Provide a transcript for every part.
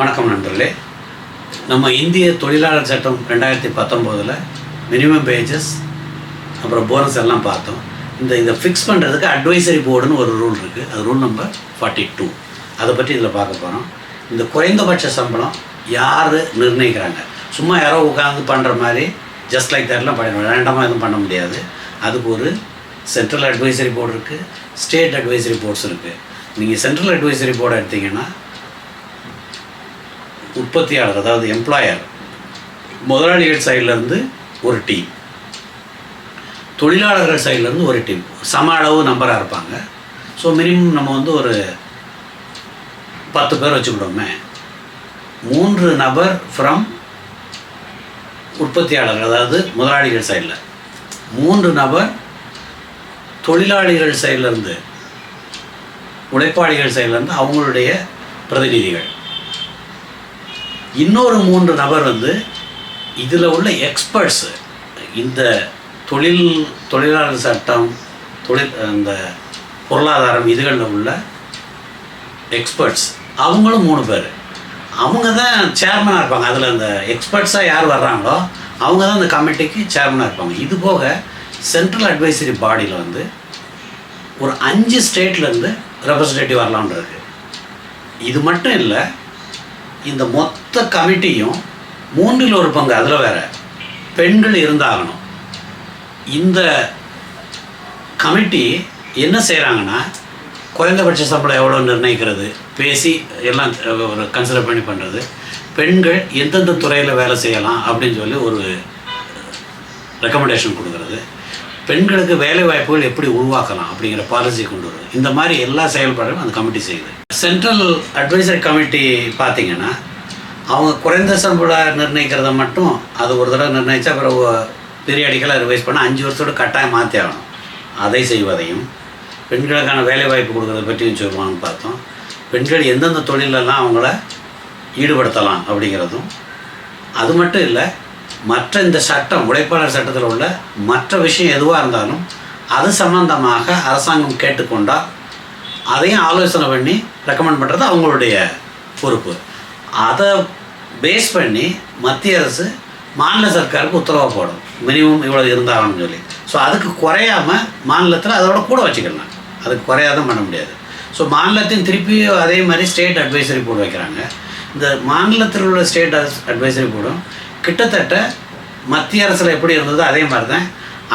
வணக்கம் நண்பர்களே. நம்ம இந்திய தொழிலாளர் சட்டம் ரெண்டாயிரத்தி பத்தொம்போதில் மினிமம் பேஜஸ் அப்புறம் போனஸ் எல்லாம் பார்த்தோம். இந்த இதை ஃபிக்ஸ் பண்ணுறதுக்கு அட்வைசரி போர்டுன்னு ஒரு ரூல் இருக்குது அது ரூல் நம்பர் ஃபார்ட்டி டூ அதை பற்றி இதில் பார்க்க போகிறோம் இந்த குறைந்தபட்ச சம்பளம் யார் நிர்ணயிக்கிறாங்க? சும்மா யாரோ உட்காந்து பண்ணுற மாதிரி ஜஸ்ட் லைக் தட்லாம் பண்ண ரேண்டமாக எதுவும் பண்ண முடியாது. அதுக்கு ஒரு சென்ட்ரல் அட்வைசரி போர்டு இருக்குது ஸ்டேட் அட்வைசரி போர்ட்ஸ் இருக்குது நீங்கள் சென்ட்ரல் அட்வைசரி போர்டு எடுத்திங்கன்னா உற்பத்தியாளர் அதாவது எம்ப்ளாயர் முதலாளிகள் சைட்லேருந்து ஒரு டீம் தொழிலாளர்கள் சைட்லேருந்து ஒரு டீம் சம அளவு நம்பராக இருப்பாங்க. ஸோ மினிமம் நம்ம வந்து ஒரு பத்து பேர் வச்சுக்கிட்டோமே. மூன்று நபர் ஃப்ரம் உற்பத்தியாளர் அதாவது முதலாளிகள் சைடில். மூன்று நபர் தொழிலாளிகள் சைட்லேருந்து உழைப்பாளிகள் சைட்லேருந்து அவங்களுடைய பிரதிநிதிகள். இன்னொரு மூன்று நபர் வந்து இதில் உள்ள எக்ஸ்பர்ட்ஸு இந்த தொழில் தொழிலாளர் சட்டம் தொழில் அந்த பொருளாதாரம் இதுகளில் உள்ள எக்ஸ்பர்ட்ஸ் அவங்களும் மூணு பேர். அவங்க தான் சேர்மனாக இருப்பாங்க. அதில் அந்த எக்ஸ்பர்ட்ஸாக யார் வர்றாங்களோ அவங்க தான் அந்த கமிட்டிக்கு சேர்மனாக இருப்பாங்க. இது போக சென்ட்ரல் அட்வைசரி பாடியில் வந்து ஒரு அஞ்சு ஸ்டேட்லேருந்து ரெப்ரசன்டேட்டிவ் வரலாம்னு இருக்குது இது மட்டும் இல்லை இந்த மொத்த கமிட்டியும் மூன்றில் ஒரு பங்கு அதில் வேற பெண்கள் இருந்தாகணும். இந்த கமிட்டி என்ன செய்கிறாங்கன்னா குறைந்தபட்ச சம்பளம் எவ்வளோ நிர்ணயிக்கிறது பேசி எல்லாம் ஒரு கன்சிடர் பண்ணி பண்ணுறது பெண்கள் எந்தெந்த துறையில் வேலை செய்யலாம் அப்படின்னு சொல்லி ஒரு ரெக்கமெண்டேஷன் கொடுக்குறது பெண்களுக்கு வேலை வாய்ப்புகள் எப்படி உருவாக்கலாம் அப்படிங்கிற பாலிசி கொண்டு வருது இந்த மாதிரி எல்லா செயல்பாடும் அந்த கமிட்டி செய்யுது. சென்ட்ரல் அட்வைசரி கமிட்டி பார்த்தீங்கன்னா அவங்க குறைந்த சம்பள நிர்ணயிக்கிறத மட்டும் அது ஒரு தடவை நிர்ணயித்தா பிறகு பீரியாடிக்கலாக ரிவைஸ் பண்ண அஞ்சு வருஷத்தோட கட்டாயம் மாற்றி ஆகணும். அதை செய்வதையும் பெண்களுக்கான வேலை வாய்ப்பு கொடுக்கறத பற்றியும் சொல்லுவாங்கன்னு பார்த்தோம். பெண்கள் எந்தெந்த தொழிலெல்லாம் அவங்கள ஈடுபடுத்தலாம் அப்படிங்கிறதும் அது மட்டும் இல்லை மற்ற இந்த சட்டம் உழைப்பாளர் சட்டத்தில் உள்ள மற்ற விஷயம் எதுவாக இருந்தாலும் அது சம்பந்தமாக அரசாங்கம் கேட்டுக்கொண்டால் அதையும் ஆலோசனை பண்ணி ரெக்கமெண்ட் பண்ணுறது அவங்களுடைய பொறுப்பு. அதை பேஸ் பண்ணி மத்திய அரசு மாநில சர்க்காருக்கு உத்தரவாக போடும் மினிமம் இவ்வளோ இருந்தாகணும்னு சொல்லி. ஸோ அதுக்கு குறையாமல் மாநிலத்தில் அதோட கூட வச்சுக்கலாம். அதுக்கு குறையாதான் பண்ண முடியாது. ஸோ மாநிலத்தையும் திருப்பியும் அதே மாதிரி ஸ்டேட் அட்வைசரி போர்டு வைக்கிறாங்க. இந்த மாநிலத்தில் உள்ள ஸ்டேட் அட்வைசரி போர்டும் கிட்டத்தட்ட மத்திய அரசில் எப்படி இருந்ததோ அதே மாதிரி தான்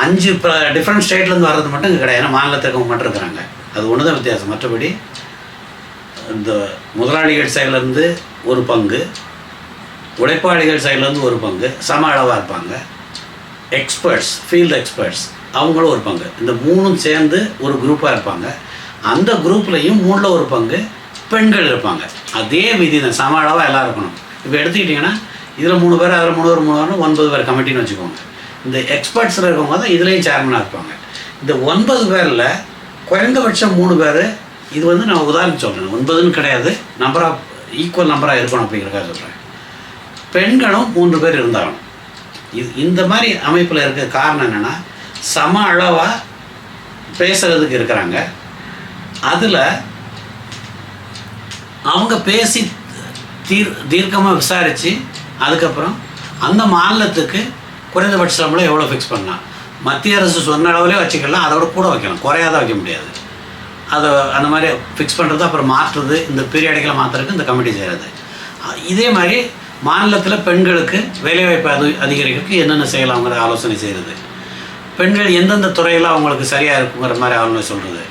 அஞ்சு டிஃப்ரெண்ட் ஸ்டேட்லேருந்து வர்றது மட்டும் இங்கே கிடையாது. மாநிலத்துக்கு மட்டும் இருக்கிறாங்க. அது ஒன்று தான் வித்தியாசம். மற்றபடி இந்த முதலாளிகள் சைட்லேருந்து ஒரு பங்கு உழைப்பாளிகள் சைட்லேருந்து ஒரு பங்கு சம அளவாக இருப்பாங்க. எக்ஸ்பர்ட்ஸ் ஃபீல்டு எக்ஸ்பர்ட்ஸ் அவங்களும் ஒரு பங்கு. இந்த மூணும் சேர்ந்து ஒரு குரூப்பாக இருப்பாங்க. அந்த குரூப்லேயும் மூணில் ஒரு பங்கு பெண்கள் இருப்பாங்க. அதே விதி தான் சம அளவாக எல்லாம் இருக்கணும். இப்போ எடுத்துக்கிட்டிங்கன்னா இதில் மூணு பேர் அதில் மூணு பேர் மூணு பேர் ஒன்பது பேர் கமிட்டின்னு வச்சுக்கோங்க. இந்த எக்ஸ்பர்ட்ஸில் இருக்கவங்க தான் இதுலேயும் சேர்மனாக இருப்பாங்க. இந்த ஒன்பது பேரில் குறைந்தபட்சம் மூணு பேர் இது வந்து நான் உதாரணம் சொல்கிறேன் ஒன்பதுன்னு கிடையாது. நம்பர் ஆஃப் ஈக்குவல் நம்பராக இருக்கணும் அப்படிங்கிறக்காக சொல்கிறேன் பெண்களும் மூன்று பேர் இருந்தாலும் இது இந்த மாதிரி அமைப்பில் இருக்க காரணம் என்னென்னா சம அளவாக பேசுகிறதுக்கு இருக்கிறாங்க. அதில் அவங்க பேசி தீர் தீர்க்கமாக விசாரித்து அதுக்கப்புறம் அந்த மாநிலத்துக்கு குறைந்தபட்ச சம்பளம் எவ்வளோ ஃபிக்ஸ் பண்ணலாம். மத்திய அரசு சொன்ன அளவுலேயே வச்சுக்கலாம். அதோட கூட வைக்கலாம். குறையாத வைக்க முடியாது. அதை அந்த மாதிரி ஃபிக்ஸ் பண்ணுறது அப்புறம் மாற்றுறது இந்த பீரியாடிக்கலை மாற்றுறதுக்கு இந்த கமிட்டி செய்கிறது இதே மாதிரி மாநிலத்தில் பெண்களுக்கு வேலைவாய்ப்பு அது அதிகரிக்கிறதுக்கு என்னென்ன செய்யலாங்கிற ஆலோசனை செய்கிறது பெண்கள் எந்தெந்த துறையில் அவங்களுக்கு சரியாக இருக்குங்கிற மாதிரி ஆலோசனை சொல்கிறது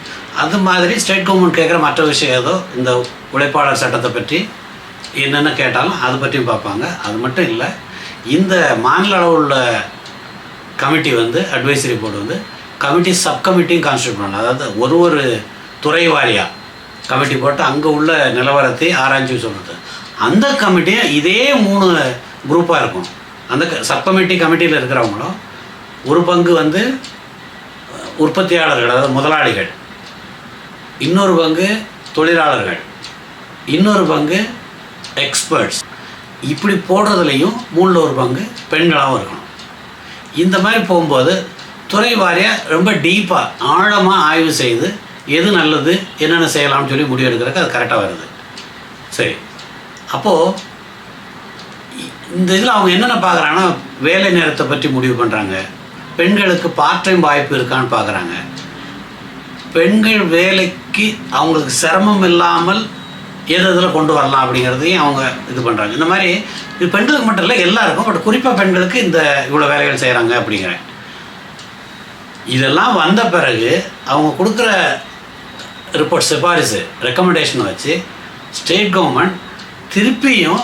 அது மாதிரி ஸ்டேட் கவர்மெண்ட் கேட்குற மற்ற விஷயம் ஏதோ இந்த உழைப்பாளர் சட்டத்தை பற்றி என்னென்ன கேட்டாலும் அதை பற்றியும் பார்ப்பாங்க. அது மட்டும் இல்லை இந்த மாநில அளவில் உள்ள கமிட்டி வந்து அட்வைசரி போர்டு வந்து கமிட்டி சப் கமிட்டியும் கான்ஸ்டியூட் பண்ணலாம் அதாவது ஒரு ஒரு துறை வாரியாக கமிட்டி போட்டு அங்கே உள்ள நிலவரத்தை ஆராய்ச்சி சொல்கிறது அந்த கமிட்டியும் இதே மூணு குரூப்பாக இருக்கும். அந்த சப் கமிட்டி கமிட்டியில் இருக்கிறவங்களும் ஒரு பங்கு வந்து உற்பத்தியாளர்கள் அதாவது முதலாளிகள். இன்னொரு பங்கு தொழிலாளர்கள். இன்னொரு பங்கு எக்ஸ்பர்ட்ஸ் இப்படி போடுறதுலையும் மூணில் ஒரு பங்கு பெண்களாகவும் இருக்கணும். இந்த மாதிரி போகும்போது துறை வாரியாக ரொம்ப டீப்பாக ஆழமாக ஆய்வு செய்து எது நல்லது என்னென்ன செய்யலாம்னு சொல்லி முடிவெடுக்கிறதுக்கு அது கரெக்டாக வருது. சரி. அப்போது இந்த இதில் அவங்க என்னென்ன பார்க்குறாங்கன்னா வேலை நேரத்தை பற்றி முடிவு பண்ணுறாங்க பெண்களுக்கு பார்ட் டைம் வாய்ப்பு இருக்கான்னு பார்க்குறாங்க. பெண்கள் வேலைக்கு அவங்களுக்கு சிரமம் இல்லாமல் எது இதில் கொண்டு வரலாம் அப்படிங்கிறதையும் அவங்க இது பண்ணுறாங்க இந்த மாதிரி இது பெண்களுக்கு மட்டும் இல்லை எல்லாருக்கும் பட் குறிப்பாக பெண்களுக்கு இந்த இவ்வளோ வேலைகள் செய்கிறாங்க அப்படிங்கிறேன். இதெல்லாம் வந்த பிறகு அவங்க கொடுக்குற ரிப்போர்ட் சிபாரிசு ரெக்கமெண்டேஷனை வச்சு ஸ்டேட் கவர்மெண்ட் திருப்பியும்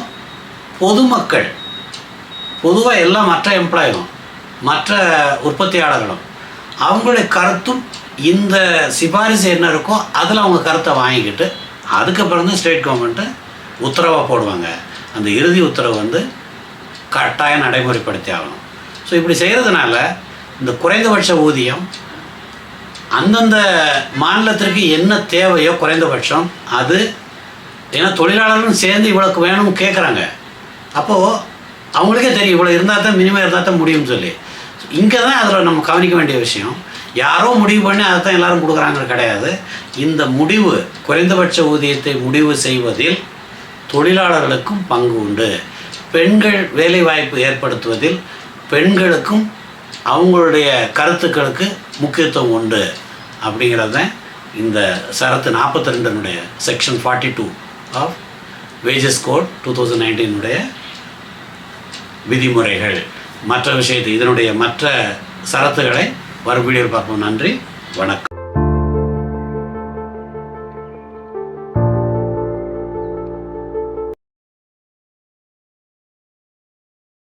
பொதுமக்கள் பொதுவாக எல்லா மற்ற எம்ப்ளாயும் மற்ற உற்பத்தியாளர்களும் அவங்களுடைய கருத்தும் இந்த சிபாரிசு என்ன இருக்கோ அதில் அவங்க கருத்தை வாங்கிக்கிட்டு அதுக்கப்புறம் தான் ஸ்டேட் கவர்மெண்ட்டு உத்தரவாக போடுவாங்க. அந்த இறுதி உத்தரவு வந்து கட்டாயம் நடைமுறைப்படுத்தி ஆகணும். ஸோ இப்படி செய்கிறதுனால இந்த குறைந்தபட்ச ஊதியம் அந்தந்த மாநிலத்திற்கு என்ன தேவையோ குறைந்தபட்சம் அது ஏன்னா தொழிலாளர்களும் சேர்ந்து இவ்வளோக்கு வேணும்னு கேட்குறாங்க அப்போது அவங்களுக்கே தெரியும் இவ்வளோ இருந்தால் தான் மினிமம் இருந்தால் தான் முடியும்னு சொல்லி. இங்கே தான் அதில் நம்ம கவனிக்க வேண்டிய விஷயம். யாரோ முடிவு பண்ணி அதை தான் எல்லாரும் கொடுக்குறாங்க கிடையாது. இந்த முடிவு குறைந்தபட்ச ஊதியத்தை முடிவு செய்வதில் தொழிலாளர்களுக்கும் பங்கு உண்டு. பெண்கள் வேலைவாய்ப்பு ஏற்படுத்துவதில் பெண்களுக்கும் அவங்களுடைய கருத்துக்களுக்கு முக்கியத்துவம் உண்டு. அப்படிங்கிறது தான் இந்த சரத்து நாற்பத்தி ரெண்டுனுடைய section forty two of wages code two thousand நைன்டீனுடைய விதிமுறைகள். மற்ற விஷயத்தை இதனுடைய மற்ற சரத்துகளை வரும் வீடியோவில் பார்ப்போம். நன்றி. வணக்கம்.